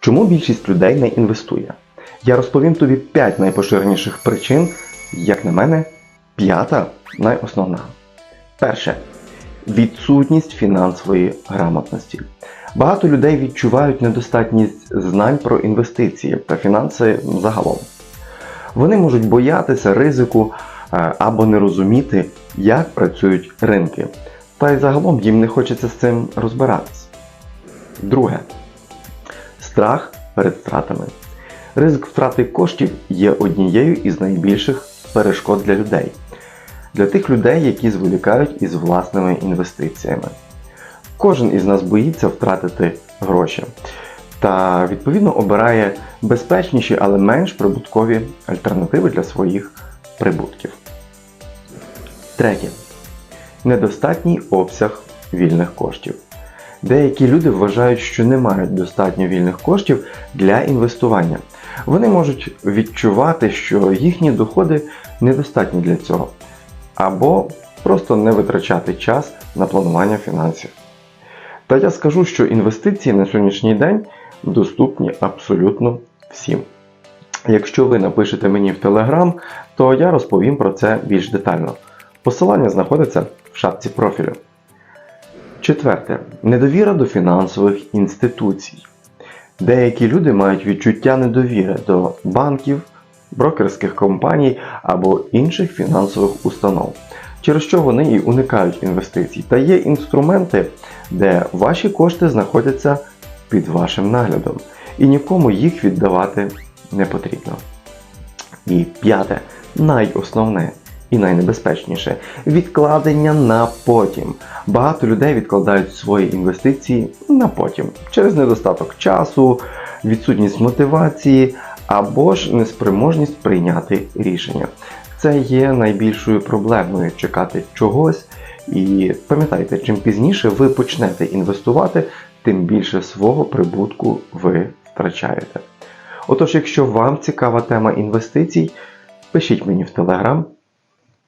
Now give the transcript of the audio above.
Чому більшість людей не інвестує? Я розповім тобі 5 найпоширеніших причин, як на мене, п'ята найосновна. Перше. Відсутність фінансової грамотності. Багато людей відчувають недостатність знань про інвестиції та фінанси загалом. Вони можуть боятися ризику е, або не розуміти, як працюють ринки. Та й загалом їм не хочеться з цим розбиратись. Друге. Страх перед втратами. Ризик втрати коштів є однією із найбільших перешкод для людей. Для тих людей, які зволікають із власними інвестиціями. Кожен із нас боїться втратити гроші та відповідно обирає безпечніші, але менш прибуткові альтернативи для своїх прибутків. Третє. Недостатній обсяг вільних коштів. Деякі люди вважають, що не мають достатньо вільних коштів для інвестування. Вони можуть відчувати, що їхні доходи недостатні для цього, або просто не витрачати час на планування фінансів. Та я скажу, що інвестиції на сьогоднішній день доступні абсолютно всім. Якщо ви напишете мені в Telegram, то я розповім про це більш детально. Посилання знаходиться в шапці профілю. Четверте. Недовіра до фінансових інституцій. Деякі люди мають відчуття недовіри до банків, брокерських компаній або інших фінансових установ, через що вони і уникають інвестицій. Та є інструменти, де ваші кошти знаходяться під вашим наглядом, і нікому їх віддавати не потрібно. І п'яте, найосновне і найнебезпечніше відкладення на потім. Багато людей відкладають свої інвестиції на потім через недостаток часу, відсутність мотивації або ж неспроможність прийняти рішення. Це є найбільшою проблемою чекати чогось. І пам'ятайте, чим пізніше ви почнете інвестувати, тим більше свого прибутку ви втрачаєте. Отож, якщо вам цікава тема інвестицій, пишіть мені в Telegram,